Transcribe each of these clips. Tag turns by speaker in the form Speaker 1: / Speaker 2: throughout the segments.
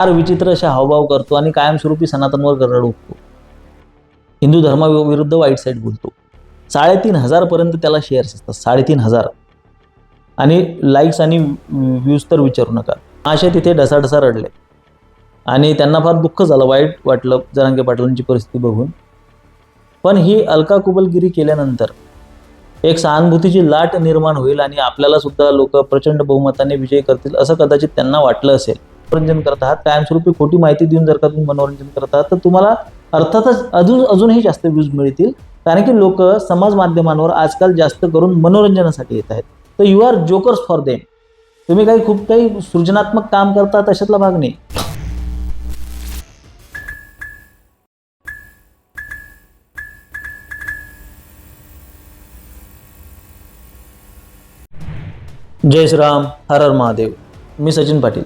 Speaker 1: फार विचित्र असे हावभाव करतो आणि कायमस्वरूपी सनातनवर गरड उठतो. हिंदू धर्माविरुद्ध वाईट साईड बोलतो. साडेतीन हजारपर्यंत त्याला शेअर्स असतात. साडेतीन हजार. आणि लाईक्स आणि व्ह्यूज तर विचारू नका. असे तिथे ढसाढसा रडले. आणि त्यांना फार दुःख झालं. वाईट वाटलं जरांगे पाटलांची परिस्थिती बघून. पण ही अलका कुबलगिरी केल्यानंतर एक सहानुभूतीची लाट निर्माण होईल आणि आपल्याला सुद्धा लोक प्रचंड बहुमताने विजय करतील असं कदाचित त्यांना वाटलं असेल. मनोरंजन करत आहात. कायमस्वरूपी खोटी माहिती देऊन जर का तुम्ही मनोरंजन करत आहात तर तुम्हाला अर्थातच अजून अजूनही जास्त व्ह्यूज मिळतील. कारण की लोक समाज माध्यमांवर आजकाल जास्त करून मनोरंजनासाठी येत आहेत. तर you are jokers for them तुम्ही काही खूप काही सृजनात्मक काम करता तशातला भाग नाही. जय श्रीराम हर हर महादेव. मी सचिन पाटील.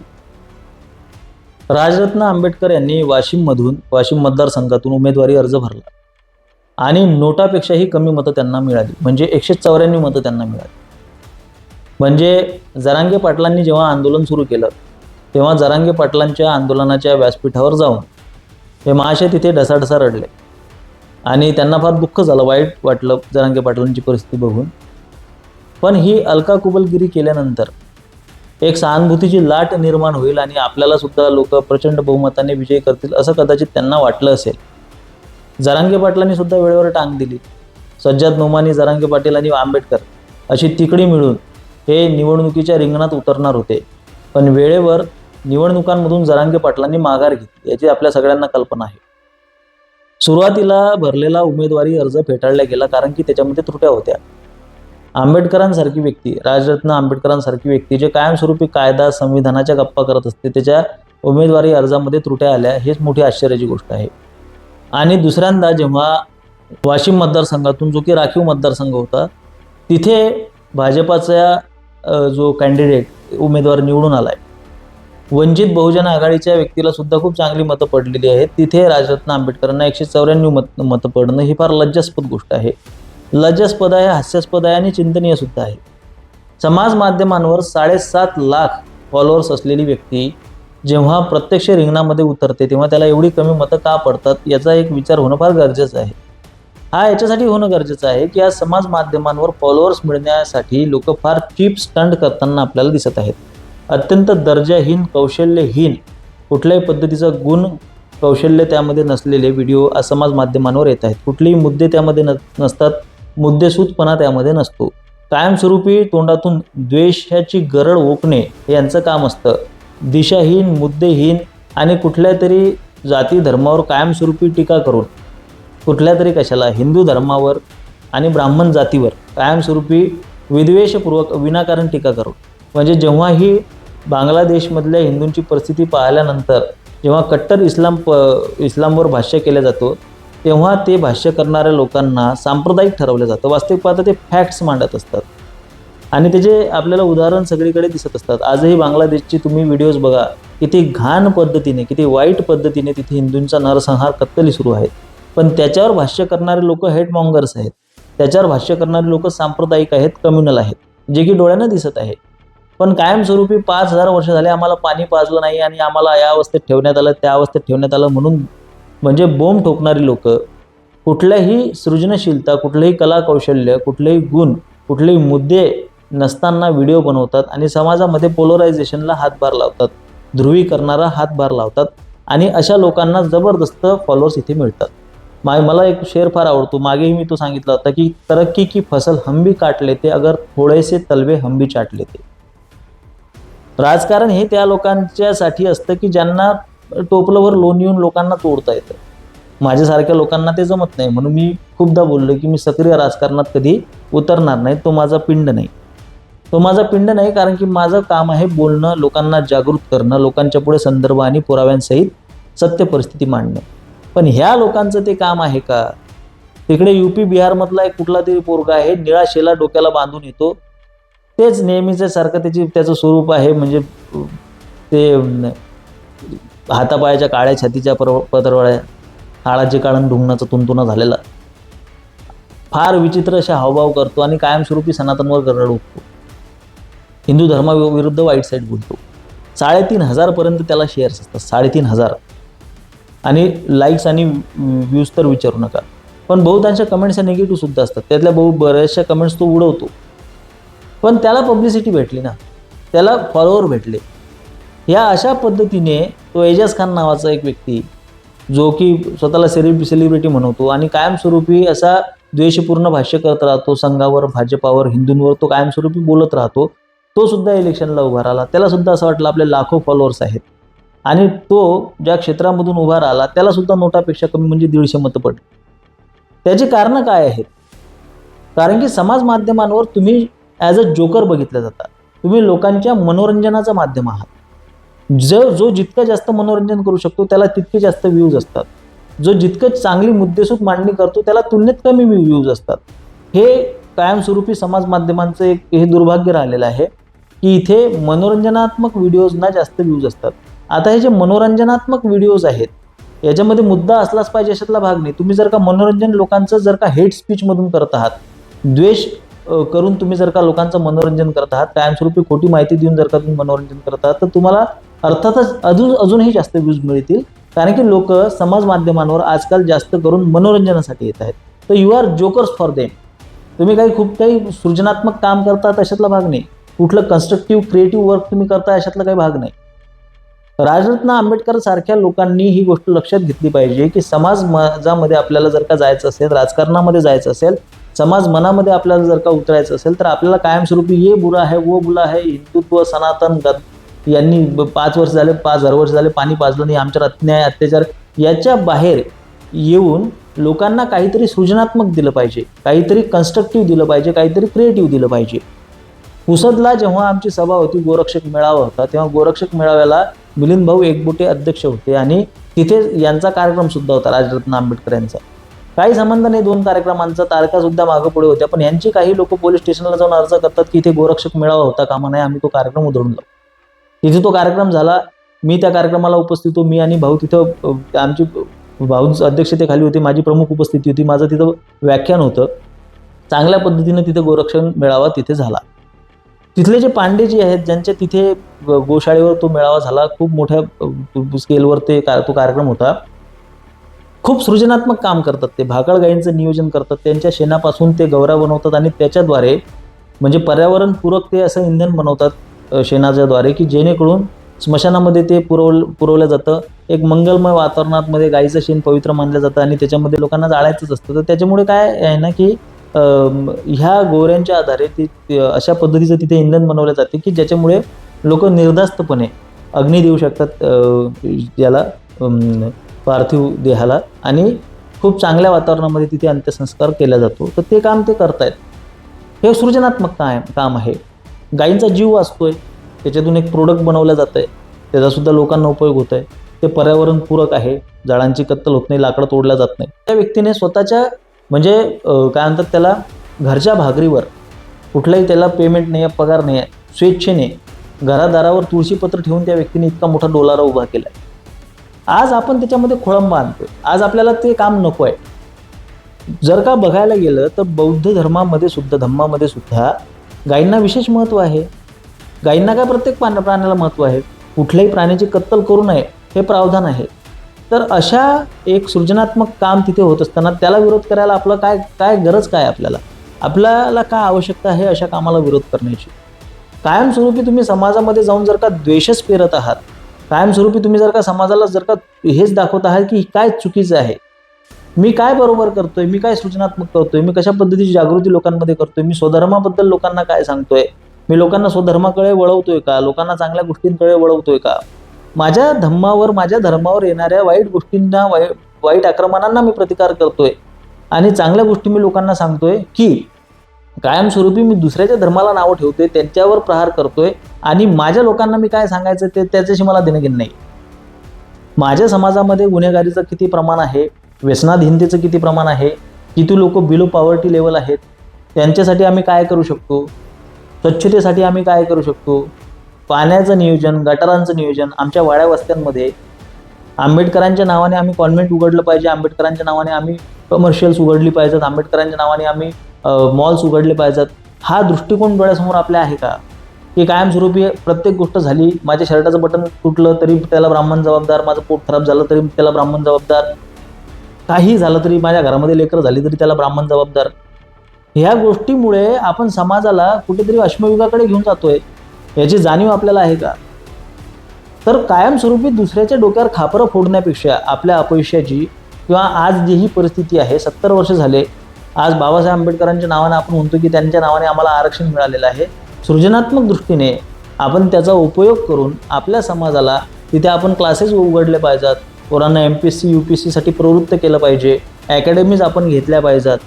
Speaker 1: राजरत्न आंबेडकर यांनी वाशिममधून वाशिम मतदारसंघातून उमेदवारी अर्ज भरला. आणि नोटापेक्षाही कमी मतं त्यांना मिळाली. म्हणजे एकशे चौऱ्याण्णव मतं त्यांना मिळाली. म्हणजे जरांगे पाटलांनी जेव्हा आंदोलन सुरू केलं तेव्हा जरांगे पाटलांच्या आंदोलनाच्या व्यासपीठावर जाऊन हे महाशय तिथे ढसाढसा रडले. आणि त्यांना फार दुःख झालं वाईट वाटलं जरांगे पाटलांची परिस्थिती बघून. पण ही अलका कुबलगिरी केल्यानंतर एक सहानुभूतीची लाट निर्माण होईल आणि आपल्याला सुद्धा लोक प्रचंड बहुमताने विजय करतील असं कदाचित त्यांना वाटलं असेल. जरांगे पाटलांनी सुद्धा वेळेवर टांग दिली. सज्जाद नोमानी जरांगे पाटील आणि आंबेडकर अशी तिकडी मिळून हे निवडणुकीच्या रिंगणात उतरणार होते. पण वेळेवर निवडणुकांमधून जरांगे पाटलांनी माघार घेतली याची आपल्या सगळ्यांना कल्पना आहे. सुरुवातीला भरलेला उमेदवारी अर्ज फेटाळला गेला कारण की त्याच्यामध्ये त्रुट्या होत्या. आंबेडकरांसारखी व्यक्ती राजरत्न आंबेडकरांसारखी व्यक्ती जे कायमस्वरूपी कायदा संविधानाच्या गप्पा करत असते त्याच्या उमेदवारी अर्जामध्ये त्रुट्या आल्या हेच मोठी आश्चर्याची गोष्ट आहे. आणि दुसऱ्यांदा जेव्हा वाशिम मतदारसंघातून जो की राखीव मतदारसंघ होता तिथे भाजपाचा जो कॅन्डिडेट उमेदवार निवडून आलाय. वंचित बहुजन आघाडीच्या व्यक्तीला सुद्धा खूप चांगली मतं पडलेली आहेत. तिथे राजरत्न आंबेडकरांना एकशे चौऱ्याण्णव मत मतं पडणं ही फार लज्जास्पद गोष्ट आहे. लज्जास्पद आहे हास्यास्पद आहे आणि चिंतनीय सुद्धा आहे. समाज माध्यमांवर साडेसात लाख फॉलोअर्स असलेली व्यक्ती जेव्हा प्रत्यक्ष रिंगणामध्ये उतरते तेव्हा त्याला एवढी कमी मतं का पडतात याचा एक विचार होणं फार गरजेचं आहे. हा याच्यासाठी होणं गरजेचं आहे की आज समाज माध्यमांवर फॉलोअर्स मिळण्यासाठी लोक फार चीप स्टंट करताना आपल्याला दिसत आहेत. अत्यंत दर्जाहीन कौशल्यहीन कुठल्याही पद्धतीचा गुण कौशल्य त्यामध्ये नसलेले व्हिडिओ आज समाज माध्यमांवर येत आहेत. कुठलेही मुद्दे त्यामध्ये न नसतात. मुद्देसूदपणा त्यामध्ये नसतो. कायमस्वरूपी तोंडातून द्वेषाची गरड ओकणे हे यांचं काम असतं. दिशाहीन मुद्देहीन आणि कुठल्या तरी जाती धर्मावर कायमस्वरूपी टीका करून कुठल्या तरी कशाला हिंदू धर्मावर आणि ब्राह्मण जातीवर कायमस्वरूपी विद्वेषपूर्वक विनाकारण टीका करून. म्हणजे जेव्हा ही बांगलादेशमधल्या हिंदूंची परिस्थिती पाहिल्यानंतर जेव्हा कट्टर इस्लाम प इस्लामवर भाष्य केला जातो तेव्हा ते भाष्य करणाऱ्या लोकांना सांप्रदायिक ठरवलं जातं. वास्तविक पाहता ते फॅक्ट्स मांडत असतात. आणि त्याचे आपल्याला उदाहरण सगळीकडे दिसत असतात. आजही बांगलादेशची तुम्ही व्हिडिओज बघा किती घाण पद्धतीने किती वाईट पद्धतीने तिथे हिंदूंचा नरसंहार कत्तली सुरू आहे. पण त्याच्यावर भाष्य करणारे लोक हेडमॉंगर्स आहेत. त्याच्यावर भाष्य करणारे लोक सांप्रदायिक आहेत कम्युनल आहेत जे की डोळ्यानं दिसत आहे. पण कायमस्वरूपी पाच हजार वर्ष झाले आम्हाला पाणी पाजलं नाही आणि आम्हाला या अवस्थेत ठेवण्यात आलं त्या अवस्थेत ठेवण्यात आलं म्हणून म्हणजे बोंब ठोकणारी लोक कुठल्याही सृजनशीलता कुठलंही कला कौशल्य कुठलेही गुण कुठलेही मुद्दे नसताना व्हिडिओ बनवतात आणि समाजामध्ये पोलरायझेशनला हातभार लावतात ध्रुवीकरणारा हातभार लावतात आणि अशा लोकांना जबरदस्त फॉलोअर्स इथे मिळतात. माय मला एक शेर फार आवडतो. मागेही मी तो सांगितला होता की तरक्की की फसल हम भी काट लेते अगर थोडेसे तलवे हम भी चाट लेते. राजकारण हे त्या लोकांच्यासाठी असतं की ज्यांना टोपलंवर लोन येऊन लोकांना तोडता येतं. माझ्यासारख्या लोकांना ते जमत नाही. म्हणून मी खूपदा बोललो की मी सक्रिय राजकारणात कधी उतरणार नाही. तो माझा पिंड नाही. तो माझा पिंड नाही कारण की माझं काम आहे बोलणं लोकांना जागृत करणं लोकांच्या पुढे संदर्भ आणि पुराव्यांसहित सत्य परिस्थिती मांडणं. पण ह्या लोकांचं ते काम आहे का? तिकडे यू पी बिहारमधला एक कुठला तरी पोरगा आहे निळा शेला डोक्याला बांधून येतो. तेच नेहमीचं सारखं त्याची त्याचं स्वरूप आहे. म्हणजे ते हातापायाच्या काळ्या छातीच्या पर पदरवळ्या काळाचे काळण ढुंगणाचा तुंतुना झालेला. फार विचित्र असे हावभाव करतो आणि कायमस्वरूपी सनातनवर गरड उठतो. हिंदू धर्माविरुद्ध वाईट साईड बोलतो. साडेतीन हजारपर्यंत त्याला शेअर्स असतात. साडेतीन हजार. आणि लाईक्स आणि व्ह्यूज तर विचारू नका. पण बहुतांश कमेंट्स ह्या निगेटिव्ह सुद्धा असतात. त्यातल्या बहु बऱ्याचशा कमेंट्स तो उडवतो. पण त्याला पब्लिसिटी भेटली ना त्याला फॉलोअर भेटले. या अशा पद्धतीने तो एजाज खान नावाचा एक व्यक्ती जो की स्वतःला सेलिब्रि सेलिब्रिटी म्हणवतो आणि कायमस्वरूपी असा द्वेषपूर्ण भाष्य करत राहतो संघावर भाजपावर हिंदूंवर तो कायमस्वरूपी बोलत राहतो. तो सुद्धा इलेक्शनला उभा राहिला. त्याला सुद्धा असं वाटलं आपले लाखो फॉलोअर्स आहेत. आणि तो ज्या क्षेत्रामधून उभा राहिला त्याला सुद्धा नोटापेक्षा कमी म्हणजे दीडशे मतं पडली. त्याची कारणं काय आहेत? कारण की समाज माध्यमांवर तुम्ही ॲज अ जोकर बघितल्या जाता. तुम्ही लोकांच्या मनोरंजनाचं माध्यम आहात. जो जो जितकं जास्त मनोरंजन करू शकतो त्याला तितके जास्त व्ह्यूज असतात. जो जितकं चांगली मुद्देसूद मांडणी करतो त्याला तुलनेत कमी व्ह्यूज असतात. हे कायमस्वरूपी समाज माध्यमांचं एक हे दुर्भाग्य राहिलेलं आहे की इथे मनोरंजनात्मक व्हिडिओजना जास्त व्ह्यूज असतात. आता हे जे मनोरंजनात्मक व्हिडिओज आहेत याच्यामध्ये मुद्दा असलाच पाहिजे अशातला भाग नाही. तुम्ही जर का मनोरंजन लोकांचं जर का हेट स्पीचमधून करत आहात द्वेष करून तुम्ही जर का लोकांचं मनोरंजन करत आहात कायमस्वरूपी खोटी माहिती देऊन जर का तुम्ही मनोरंजन करत आहात तर तुम्हाला अर्थातच अजून अजूनही जास्त व्ह्यूज मिळतील. कारण की लोक समाज माध्यमांवर आजकाल जास्त करून मनोरंजनासाठी येत आहेत. तर you are jokers for them तुम्ही काही खूप काही सृजनात्मक काम करता अशातला भाग नाही. कुठलं कन्स्ट्रक्टिव्ह क्रिएटिव्ह वर्क तुम्ही करता अशातला काही भाग नाही. राजरत्न आंबेडकर सारख्या लोकांनी ही गोष्ट लक्षात घेतली पाहिजे की समाज मजामध्ये आपल्याला जर का जायचं असेल राजकारणामध्ये जायचं असेल समाज मनामध्ये आपल्याला जर का उतरायचं असेल तर आपल्याला कायमस्वरूपी ये बुरा है वो बुला है हिंदुत्व सनातन गद यांनी ब- पाच वर्ष झाले पाच हजार वर्ष झाले पाणी पाजलं नाही. आमच्यावर अन्याय अत्याचार याच्या बाहेर येऊन लोकांना काहीतरी सृजनात्मक दिलं पाहिजे. काहीतरी कन्स्ट्रक्टिव्ह दिलं पाहिजे काहीतरी क्रिएटिव्ह दिलं पाहिजे. पुसदला जेव्हा आमची सभा होती गोरक्षक मेळावा होता तेव्हा गोरक्षक मेळाव्याला मिलिंद भाऊ एकबोटे अध्यक्ष होते आणि तिथे यांचा कार्यक्रम सुद्धा होता राजरत्न आंबेडकर यांचा. काही संबंध नाही दोन कार्यक्रमांचा तारखा सुद्धा मागं पुढे होत्या पण यांची काही लोक पोलीस स्टेशनला जाऊन अर्ज करतात की इथे गोरक्षक मेळावा होता कामा नाही आम्ही तो कार्यक्रम उधळून लावू. तिथे तो कार्यक्रम झाला. मी त्या कार्यक्रमाला उपस्थित होतो. मी आणि भाऊ तिथं आमची भाऊंच अध्यक्षतेखाली होती. माझी प्रमुख उपस्थिती होती. माझं तिथं व्याख्यान होतं. चांगल्या पद्धतीनं तिथे गोरक्षण मेळावा तिथे झाला. तिथले जे पांडे जे आहेत ज्यांच्या तिथे गोशाळेवर तो मेळावा झाला खूप मोठ्या स्केलवर ते का तो कार्यक्रम होता. खूप सृजनात्मक काम करतात ते. भाकळ गायींचं नियोजन करतात. त्यांच्या शेणापासून ते गौरा बनवतात आणि त्याच्याद्वारे म्हणजे पर्यावरणपूरक ते असं इंधन बनवतात. शेणाच्याद्वारे की जेणेकरून स्मशानामध्ये ते पुरवल पुरवलं जातं. एक मंगलमय वातावरणामध्ये गाईचं शेण पवित्र मानलं जातं आणि त्याच्यामध्ये लोकांना जाळायचंच असतं. तर त्याच्यामुळे काय आहे ना की ह्या गोऱ्यांच्या आधारे ती अशा पद्धतीचं तिथे इंधन बनवलं जाते की ज्याच्यामुळे लोक निर्धास्तपणे अग्नी देऊ शकतात याला पार्थिव देहाला आणि खूप चांगल्या वातावरणामध्ये तिथे अंत्यसंस्कार केला जातो. तर ते काम ते करतायत. हे सृजनात्मक काम काम आहे. गायींचा जीव वाचतोय त्याच्यातून एक प्रोडक्ट बनवलं जातं आहे त्याचासुद्धा लोकांना उपयोग होत आहे ते पर्यावरणपूरक आहे झाडांची कत्तल होत नाही लाकडं तोडलं जात नाही त्या व्यक्तीने स्वतःच्या म्हणजे काय म्हणतात त्याला घरच्या भागरीवर कुठलाही त्याला पेमेंट नाही आहे पगार नाही आहे स्वेच्छेने घरादारावर तुळशीपत्र ठेवून त्या व्यक्तीने इतका मोठा डोलारा उभा केला आहे आज आपण त्याच्यामध्ये खोळंबा आणतोय. आज आपल्याला ते काम नको आहे जर का बघायला गेलं तर बौद्ध धर्मामध्ये सुद्धा धम्मामध्ये सुद्धा गायींना विशेष महत्त्व आहे. गायींना काय प्रत्येक प्राण प्राण्याला महत्त्व आहे? कुठल्याही प्राण्याची कत्तल करू नये हे प्रावधान आहे. तर अशा एक सृजनात्मक काम तिथे होत असताना त्याला विरोध करायला आपलं काय काय गरज काय आपल्याला? आपल्याला काय आवश्यकता आहे अशा कामाला विरोध करण्याची? कायमस्वरूपी तुम्ही समाजामध्ये जाऊन जर का द्वेषच पेरत आहात कायमस्वरूपी तुम्ही जर का समाजाला जर का हेच दाखवत आहात की काय चुकीचं आहे मी काय बरोबर करतोय? मी काय सूचनात्मक करतोय? मी कशा पद्धतीची जागृती लोकांमध्ये करतोय? मी स्वधर्माबद्दल लोकांना काय सांगतोय? मी लोकांना स्वधर्माकडे वळवतोय का? लोकांना चांगल्या गोष्टींकडे वळवतोय का? माझ्या धम्मावर माझ्या धर्मावर येणाऱ्या वाईट गोष्टींना वाई वाईट आक्रमणांना मी प्रतिकार करतोय. आणि चांगल्या गोष्टी मी लोकांना सांगतोय की कायमस्वरूपी मी दुसऱ्याच्या धर्माला नावं ठेवतोय त्यांच्यावर प्रहार करतोय आणि माझ्या लोकांना मी काय सांगायचं ते त्याच्याशी मला देणं घेणं नाही. माझ्या समाजामध्ये गुन्हेगारीचं किती प्रमाण आहे? व्यसनाधीनतेचं किती प्रमाण आहे? किती लोक बिलो पॉवर्टी लेवल आहेत? त्यांच्यासाठी आम्ही काय करू शकतो? स्वच्छतेसाठी आम्ही काय करू शकतो? पाण्याचं नियोजन गटारांचं नियोजन आमच्या वाड्या वस्त्यांमध्ये आंबेडकरांच्या नावाने आम्ही कॉन्व्हेंट उघडलं पाहिजे आंबेडकरांच्या नावाने आम्ही कमर्शियल्स उघडली पाहिजेत आंबेडकरांच्या नावाने आम्ही मॉल्स उघडले पाहिजेत. हा दृष्टिकोन डोळ्यासमोर आपल्या आहे का? की कायमस्वरूपी प्रत्येक गोष्ट झाली माझ्या शर्टाचं बटन तुटलं तरी त्याला ब्राह्मण जबाबदार माझं पोट खराब झालं तरी त्याला ब्राह्मण जबाबदार. काही झालं तरी माझ्या घरामध्ये लेकरं झाली तरी त्याला ब्राह्मण जबाबदार. ह्या गोष्टीमुळे आपण समाजाला कुठेतरी अश्मयुगाकडे घेऊन जातोय. याची जाणीव आपल्याला आहे का? तर कायमस्वरूपी दुसऱ्याच्या डोक्यावर खापरं फोडण्यापेक्षा आपल्या अपयशाची किंवा आज जी ही परिस्थिती आहे सत्तर वर्ष झाले आज बाबासाहेब आंबेडकरांच्या नावाने आपण म्हणतो की त्यांच्या नावाने आम्हाला आरक्षण मिळालेलं आहे. सृजनात्मक दृष्टीने आपण त्याचा उपयोग करून आपल्या समाजाला तिथे आपण क्लासेस उघडले पाहिजेत. पोरांना M P S C U P S सीसाठी प्रवृत्त केलं पाहिजे. अकॅडमीज आपण घेतल्या पाहिजेत.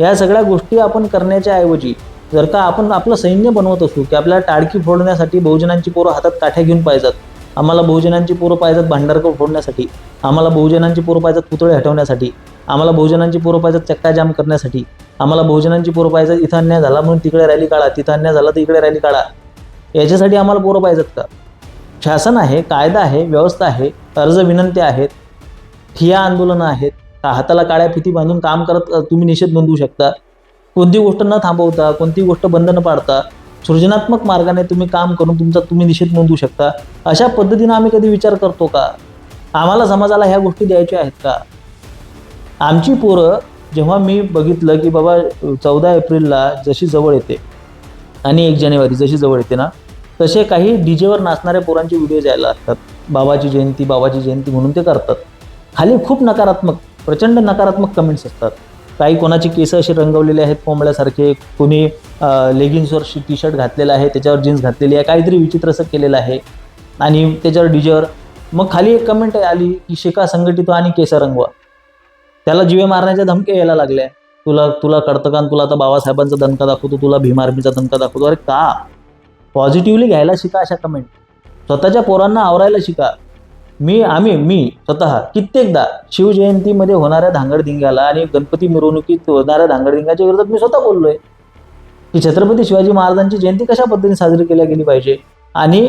Speaker 1: या सगळ्या गोष्टी आपण करण्याच्या ऐवजी जर का आपण आपलं सैन्य बनवत असू की आपल्याला टाळकी फोडण्यासाठी बहुजनांची पोरं हातात काठ्या घेऊन पाहिजेत. आम्हाला बहुजनांची पोरं पाहिजेत भांडारकर फोडण्यासाठी. आम्हाला बहुजनांची पोरं पाहिजेत पुतळे हटवण्यासाठी. आम्हाला बहुजनांची पोरं पाहिजेत चक्का जाम करण्यासाठी. आम्हाला बहुजनांची पोरं पाहिजेत इथं अन्याय झाला म्हणून तिकडे रॅली काढा तिथं अन्याय झाला तर इकडे रॅली काढा. याच्यासाठी आम्हाला पोरं पाहिजेत का? शासन आहे कायदा आहे व्यवस्था आहे अर्ज विनंती आहेत ठिया आंदोलनं आहेत का हाताला काळ्या फिती बांधून काम करत तुम्ही निषेध नोंदवू शकता? कोणती गोष्ट न थांबवता कोणती गोष्ट बंद न पाडता सृजनात्मक मार्गाने तुम्ही काम करून तुमचा तुम्ही निषेध नोंदवू शकता? अशा पद्धतीनं आम्ही कधी विचार करतो का? आम्हाला समाजाला ह्या गोष्टी द्यायच्या आहेत का? आमची पोरं जेव्हा मी बघितलं की बाबा चौदा एप्रिलला जशी जवळ येते आणि एक जानेवारी जशी जवळ येते ना तसे काही डीजेवर नाचणाऱ्या पोरांचे व्हिडिओ यायला लागतात. बाबाची जयंती बाबाची जयंती म्हणून ते करतात. खाली खूप नकारात्मक प्रचंड नकारात्मक कमेंट्स असतात. काही कोणाची केस असे रंगवलेले आहेत कोंबड्यासारखे कोणी लेगिन्सवर टी शर्ट घातलेलं आहे त्याच्यावर जीन्स घातलेली आहे काहीतरी विचित्र असं केलेलं आहे. आणि त्याच्यावर डीजेवर मग खाली एक कमेंट आली की शिका संघटित आणि केस रंगवा. त्याला जीवे मारण्याच्या धमक्या यायला लागल्या. तुला तुला कळतं का? आणि तुला आता बाबासाहेबांचा दणका दाखवतो तुला भीम आर्मीचा दणका दाखवतो. अरे का? पॉझिटिव्हली घ्यायला शिका अशा कमेंट स्वतःच्या पोरांना आवरायला शिका. मी आम्ही मी स्वतः कित्येकदा शिवजयंतीमध्ये होणाऱ्या धांगडधिंग्याला आणि गणपती मिरवणुकीत होणाऱ्या धांगडधिंगाच्या विरोधात मी स्वतः बोललोय की छत्रपती शिवाजी महाराजांची जयंती कशा पद्धतीने साजरी केल्या गेली पाहिजे? आणि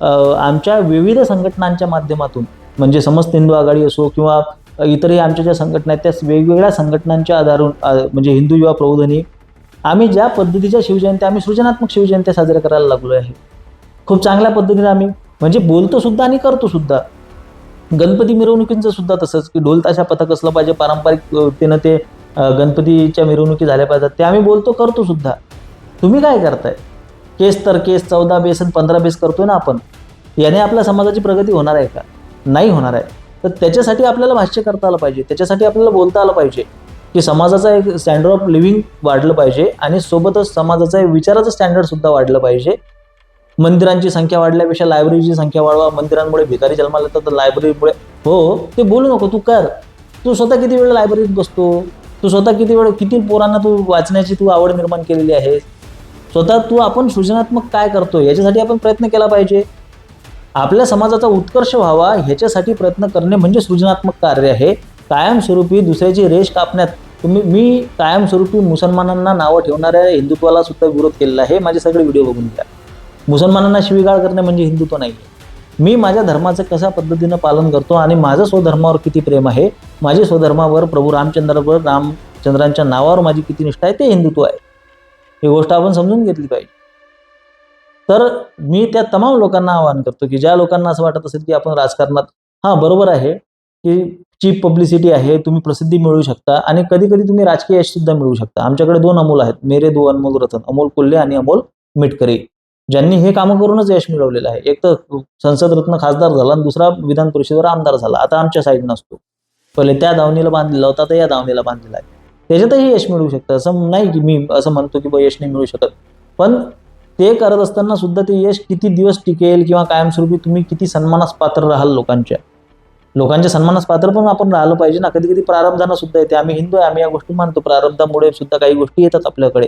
Speaker 1: आमच्या विविध संघटनांच्या माध्यमातून म्हणजे समस्त हिंदू आघाडी असो किंवा इतरही आमच्या ज्या संघटना आहेत त्या वेगवेगळ्या संघटनांच्या आधारून म्हणजे हिंदू युवा प्रबोधनी आम्ही ज्या पद्धतीच्या शिवजयंत्या आम्ही सृजनात्मक शिवजयंत्या साजऱ्या करायला लागलो आहे. खूप चांगल्या पद्धतीने आम्ही म्हणजे बोलतो सुद्धा आणि करतो सुद्धा. गणपती मिरवणुकींचं सुद्धा तसंच की ढोल ताशा पथक असलं पाहिजे पारंपरिकतेनं ते गणपतीच्या मिरवणुकी झाल्या पाहिजेत ते आम्ही बोलतो करतो सुद्धा. तुम्ही काय करताय? केस तर केस चौदा बेस आणि पंधरा बेस करतोय ना आपण. याने आपल्या समाजाची प्रगती होणार आहे का? नाही होणार आहे. तर त्याच्यासाठी आपल्याला भाष्य करता आलं पाहिजे त्याच्यासाठी आपल्याला बोलता आलं पाहिजे. की समाजाचा एक स्टँडर्ड ऑफ लिव्हिंग वाढलं पाहिजे आणि सोबतच समाजाचा एक विचाराचं स्टँडर्डसुद्धा वाढलं पाहिजे. मंदिरांची संख्या वाढल्यापेक्षा लायब्ररीची संख्या वाढवा. मंदिरांमुळे भिकारी जन्माला येतात तर लायब्ररीमुळे हो ते बोलू नको तू कर. तू स्वतः किती वेळ लायब्ररीत बसतो? तू स्वतः किती वेळ किती पोरांना तू वाचण्याची तू आवड निर्माण केलेली आहे? स्वतः तू आपण सृजनात्मक काय करतो याच्यासाठी आपण प्रयत्न केला पाहिजे. आपल्या समाजाचा उत्कर्ष व्हावा ह्याच्यासाठी प्रयत्न करणे म्हणजे सृजनात्मक कार्य आहे. कायमस्वरूपी दुसऱ्याची रेष कापण्यात तुम्ही मी कायमस्वरूपी मुसलमानांना नावं ठेवणाऱ्या हिंदुत्वाला सुद्धा विरोध केलेला आहे. माझे सगळे व्हिडिओ बघून घ्या. मुसलमानांना शिवीगाळ करणे म्हणजे हिंदुत्व नाही मी माझ्या धर्माचं कशा पद्धतीनं पालन करतो आणि माझं स्वधर्मावर किती प्रेम आहे? माझे स्वधर्मावर प्रभू रामचंद्रावर रामचंद्रांच्या नावावर माझी किती निष्ठा आहे? ते हिंदुत्व आहे. ही गोष्ट आपण समजून घेतली पाहिजे. तर मी त्या तमाम लोकांना आवाहन करतो की ज्या लोकांना असं वाटत असेल की आपण राजकारणात हां बरोबर आहे. की चीप पब्लिसिटी आहे तुम्ही प्रसिद्धी मिळवू शकता आणि कधी कधी तुम्ही राजकीय यश सुद्धा मिळवू शकता. आमच्याकडे दोन अमोल आहेत मेरे दो अनमोल रतन अमोल कोल्हे आणि अमोल मिटकरी. ज्यांनी हे कामं करूनच यश मिळवलेलं आहे. एक तर संसद रत्न खासदार झाला आणि दुसरा विधान परिषदेवर आमदार झाला. आता आमच्या साईड नसतो. पहिले त्या दावणीला बांधलेला होता तर या दावणीला बांधलेला आहे. त्याच्यातही यश मिळू शकतं. असं नाही की मी असं म्हणतो की बा यश नाही मिळू शकत. पण ते करत असताना सुद्धा ते यश किती दिवस टिकेल किंवा कायमस्वरूपी तुम्ही किती सन्मानास पात्र राहाल लोकांच्या? लोकांच्या सन्मानास पात्र पण आपण राहिलं पाहिजे ना. कधी कधी प्रारब्धांना सुद्धा येते. आम्ही हिंदू आहे आम्ही या गोष्टी मानतो. प्रारब्धामुळे सुद्धा काही गोष्टी येतात आपल्याकडे.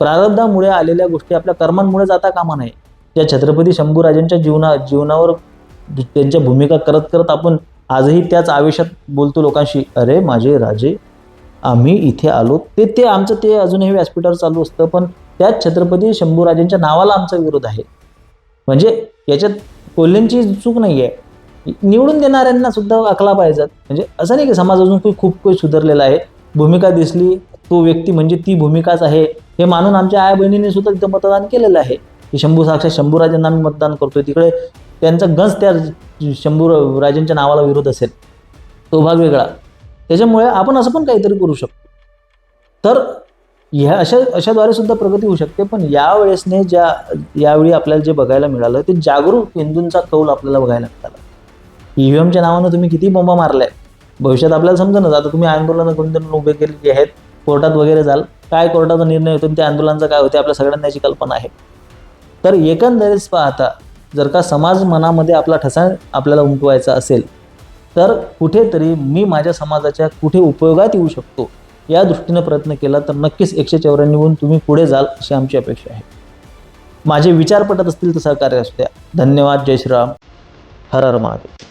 Speaker 1: प्रारब्धामुळे आलेल्या गोष्टी आपल्या कर्मांमुळे जाता कामा नाही या छत्रपती शंभूराजांच्या जीवना जीवनावर त्यांच्या भूमिका करत करत आपण आजही त्याच आवेशात बोलतो लोकांशी. अरे माझे राजे आम्ही इथे आलो. ते ते आमचं ते अजूनही व्यासपीठावर चालू असतं पण त्याच छत्रपती शंभूराजांच्या नावाला आमचा विरोध आहे. म्हणजे याच्यात कोल्ह्यांची चूक नाही आहे निवडून देणाऱ्यांना सुद्धा आखला पाहिजे. म्हणजे असं नाही की समाज अजून खूप खूप काही सुधारलेला आहे. भूमिका दिसली तो व्यक्ती म्हणजे ती भूमिकाच आहे. हे मानून आमच्या आई बहिणीने सुद्धा तिथं मतदान केलेलं आहे. की शंभू साक्षात शंभूराजांना आम्ही मतदान करतोय. तिकडे त्यांचा गंज त्या शंभू राजांच्या नावाला विरोध असेल. तो भाग वेगळा. त्याच्यामुळे आपण असं पण काहीतरी करू शकतो. तर ह्या अशा अशाद्वारे सुद्धा प्रगती होऊ शकते. पण यावेळेसने ज्या यावेळी आपल्याला जे बघायला मिळालं ते जागरूक हिंदूंचा कौल आपल्याला बघायला मिळाला. ईव्हीएमच्या नावानं तुम्ही किती बोंबा मारल्या? भविष्यात आपल्याला समजेनच आता तुम्ही आंदोलनं कोणते उभे केलेली आहेत कोर्टात वगैरे जाल. काय कोर्टाचा निर्णय होतो त्या आंदोलनाचं काय होते आपल्या सगळ्यांना याची कल्पना आहे. तर एकंदरीत पाहता जर का समाज मनामध्ये आपला ठसा आपल्याला उमटवायचा असेल तर कुठेतरी मी माझ्या समाजाच्या कुठे उपयोगात येऊ शकतो या दृष्टीनं प्रयत्न केला तर नक्कीच एकशे चौऱ्याण्णवहून तुम्ही पुढे जाल अशी आमची अपेक्षा आहे. माझे विचार पटत असतील तर सहकार्य असू द्या. धन्यवाद. जय श्रीराम. हर हर महादेव.